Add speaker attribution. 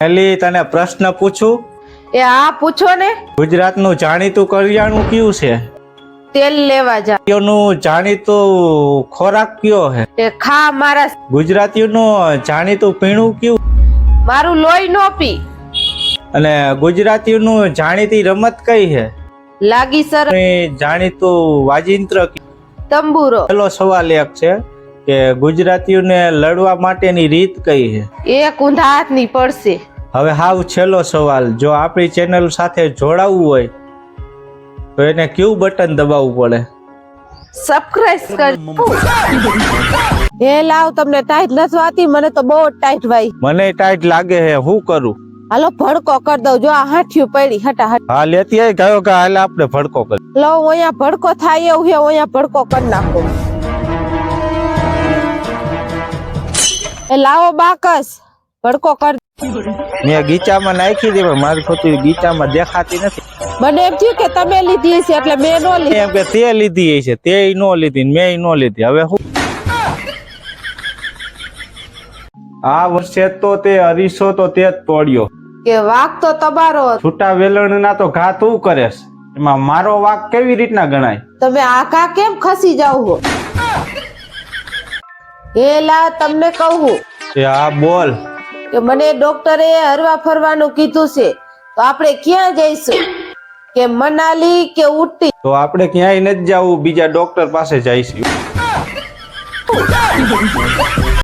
Speaker 1: એલી તને પ્રશ્ન પૂછું?
Speaker 2: એ આ પૂછો ને.
Speaker 1: ગુજરાતનું જાણીતું કરિયાણું કયું છે?
Speaker 2: તેલ લેવા જા.
Speaker 1: નું જાણીતું ખોરાક કયો હે
Speaker 2: એ ખા મારા
Speaker 1: ગુજરાતીઓનું જાણીતું પીણું કયું?
Speaker 2: મારું લોહી નો પી.
Speaker 1: અને ગુજરાતીઓનું જાણીતી રમત કઈ છે?
Speaker 2: લાગી સર
Speaker 1: જાણીતું વાજિંત્ર?
Speaker 2: તંબુરો.
Speaker 1: પેલો સવાલ એક છે. કે ગુજરાતીઓને લડવા માટેની રીત કઈ છે?
Speaker 2: એક ઊંધા હાથની પડશે.
Speaker 1: હવે હાવ છેલ્લો સવાલ જો આપણી ચેનલ સાથે જોડાવવું હોય તો એને કયું બટન દબાવવું પડે?
Speaker 2: સબસ્ક્રાઇબ કર. એ લાવ તમને ટાઈટ નથી વાતી મને તો બહુ ટાઈટ ભાઈ
Speaker 1: મને ટાઈટ લાગે છે હું કરું?
Speaker 2: હાલો ભડકો કર દઉં. જો આ હાથિયું પડી હટા હટ
Speaker 1: હા લેતી આય ગયો કે હાલે આપણે ભડકો કર.
Speaker 2: લો અહીંયા ભડકો થાય એવું છે અહીંયા ભડકો કરી નાખું. એ લાવો બાકસ. ભડકો કર
Speaker 1: મેં ગીચામાં નાખી દે પણ મારી ખોટી ગીચામાં દેખાતી નથી.
Speaker 2: મને એમ થયું કે તમે લીધી હશે એટલે મેં નો લીધી.
Speaker 1: એમ કે તે લીધી હશે તે નો લીધી મેં નો લીધી. હવે હું આ વર્ષે તો તે અરીસો તો તે જ તોડ્યો.
Speaker 2: કે વાક તો તમારો
Speaker 1: છૂટા વેલણ ના તો ઘા તું કરેશ એમાં મારો વાક કેવી રીતના ગણાય?
Speaker 2: તમે આખા કેમ ખસી જાવ છો એ લા તમને કહું
Speaker 1: કે હા બોલ.
Speaker 2: કે મને ડોક્ટરે હરવા ફરવાનું કીધું છે તો આપણે ક્યાં જઈશું? કે મનાલી કે ઉટી?
Speaker 1: તો આપણે ક્યાંય નથી જવું બીજા ડોક્ટર પાસે જઈશું.